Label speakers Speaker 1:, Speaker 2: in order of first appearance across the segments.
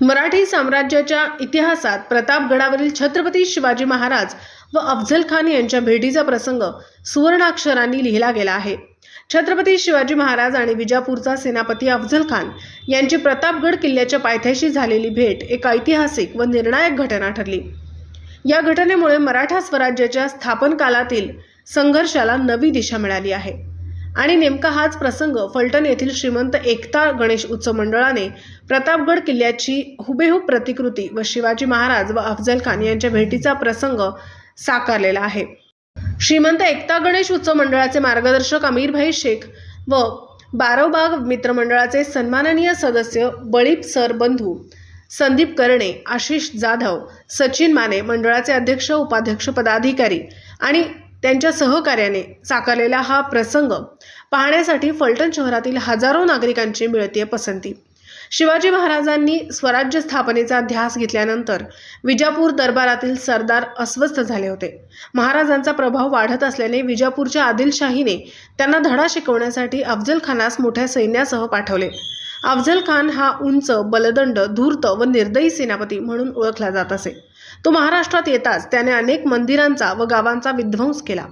Speaker 1: मराठी साम्राज्याच्या इतिहासात प्रतापगडावरील छत्रपती शिवाजी महाराज व अफझल खान यांच्या भेटीचा प्रसंग सुवर्णाक्षरांनी लिहिला गेला आहे. छत्रपती शिवाजी महाराज आणि विजापूरचा सेनापती अफझल खान यांची प्रतापगड किल्ल्याच्या पायथ्याशी झालेली भेट एक ऐतिहासिक व निर्णायक घटना ठरली. या घटनेमुळे मराठा स्वराज्याच्या स्थापन कालातील संघर्षाला नवी दिशा मिळाली आहे. आणि नेमका हाच प्रसंग फलटण येथील श्रीमंत एकता गणेश उत्सव मंडळाने प्रतापगड किल्ल्याची हुबेहूब प्रतिकृती व शिवाजी महाराज व अफजल खान यांच्या भेटीचा प्रसंग साकारलेला आहे. श्रीमंत एकता गणेश उत्सव मंडळाचे मार्गदर्शक अमीरभाई शेख व बारोबाग मित्रमंडळाचे सन्माननीय सदस्य बळीप सर बंधू संदीप कर्णे आशिष जाधव सचिन माने मंडळाचे अध्यक्ष उपाध्यक्ष पदाधिकारी आणि त्यांच्या सहकार्याने साकारलेला हा प्रसंग पाहण्यासाठी फलटण शहरातील हजारो नागरिकांची मिळतीय पसंती. शिवाजी महाराजांनी स्वराज्य स्थापनेचा ध्यास घेतल्यानंतर विजापूर दरबारातील सरदार अस्वस्थ झाले होते. महाराजांचा प्रभाव वाढत असल्याने विजापूरच्या आदिलशाहीने त्यांना धडा शिकवण्यासाठी अफजल खानास मोठ्या सैन्यासह पाठवले. अफजल खान हा उंच बलदंड धूर्त व निर्दयी सेनापती म्हणून ओळखला जात असे. तो महाराष्ट्रात येताच त्याने अनेक मंदिरांचा व गावांचा विध्वंस केला.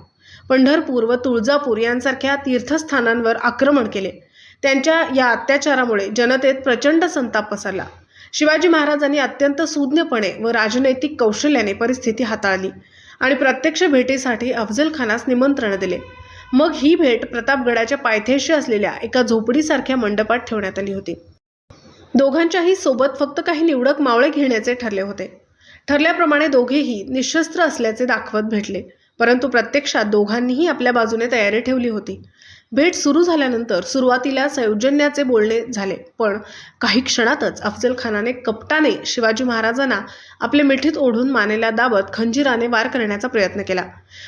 Speaker 1: पंढरपूर व तुळजापूर यांसारख्या तीर्थस्थानांवर आक्रमण केले. त्यांच्या या अत्याचारामुळे जनतेत प्रचंड संताप पसरला. शिवाजी महाराजांनी अत्यंत सुज्ञपणे व राजनैतिक कौशल्याने परिस्थिती हाताळली आणि प्रत्यक्ष भेटीसाठी अफजल खानास निमंत्रण दिले. मग ही भेट प्रतापगडाच्या पायथ्याशी असलेल्या एका झोपडीसारख्या मंडपात ठेवण्यात आली होती. दोघांच्याही सोबत फक्त काही निवडक मावळे घेण्याचे ठरले होते. ठरल्याप्रमाणे दोघेही निशस्त्र असल्याचे दाखवत भेटले परंतु प्रत्यक्षात दोघांनीही आपल्या बाजूने तयारी ठेवली होती. भेट सुरू झाल्यानंतर सुरुवातीला सौजन्याचे बोलणे झाले पण काही क्षणातच अफजल खानाने कपटाने शिवाजी महाराजांना आपले मिठीत ओढून मानेला दाबत खंजिराने वार करण्याचा प्रयत्न केला.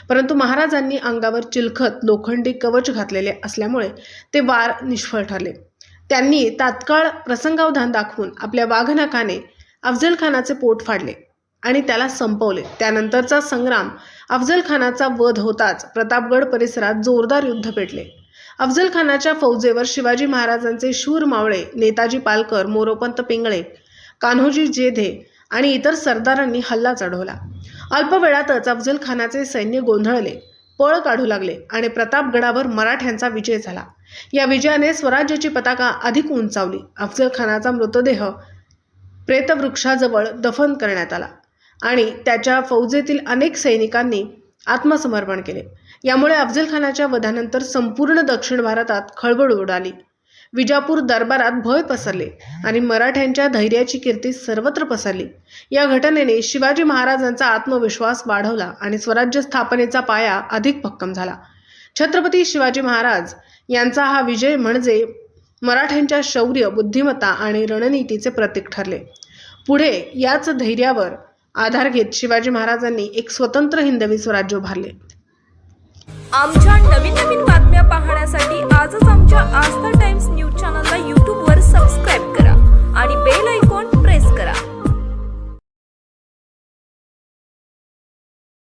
Speaker 1: परंतु महाराजांनी अंगावर चिलखत लोखंडी कवच घातलेले असल्यामुळे ते वार निष्फळ ठरले. त्यांनी तात्काळ प्रसंगावधान दाखवून आपल्या वाघनखाने अफजल खानाचे पोट फाडले आणि त्याला संपवले. त्यानंतरचा संग्राम अफजल खानाचा वध होताच प्रतापगड परिसरात जोरदार युद्ध पेटले. अफजल खानाच्या फौजेवर शिवाजी महाराजांचे शूर मावळे नेताजी पालकर मोरोपंत पिंगळे कान्होजी जेधे आणि इतर सरदारांनी हल्ला चढवला. अल्प वेळातच अफजल खानाचे सैन्य गोंधळले पळ काढू लागले आणि प्रतापगडावर मराठ्यांचा विजय झाला. या विजयाने स्वराज्याची पताका अधिक उंचावली. अफजल खानाचा मृतदेह प्रेतवृक्षाजवळ दफन करण्यात आला आणि त्याच्या फौजेतील अनेक सैनिकांनी आत्मसमर्पण केले. यामुळे अफजल खानाच्या वधानंतर संपूर्ण दक्षिण भारतात खळबळ उडाली विजापूर दरबारात भय पसरले आणि मराठ्यांच्या धैर्याची कीर्ती सर्वत्र पसरली. या घटनेने शिवाजी महाराजांचा आत्मविश्वास वाढवला आणि स्वराज्य स्थापनेचा पाया अधिक भक्कम झाला. छत्रपती शिवाजी महाराज यांचा हा विजय म्हणजे मराठ्यांच्या शौर्य बुद्धिमत्ता आणि रणनीतीचे प्रतीक ठरले. पुढे याच धैर्यावर आधार घेत शिवाजी महाराजांनी एक स्वतंत्र हिंदवी स्वराज्य उभारले.
Speaker 2: आमच्या नवीन नवीन बातम्या पाहण्यासाठी आजच आमच्या आस्था टाइम्स न्यूज चॅनलला युट्यूबवर सबस्क्राईब करा.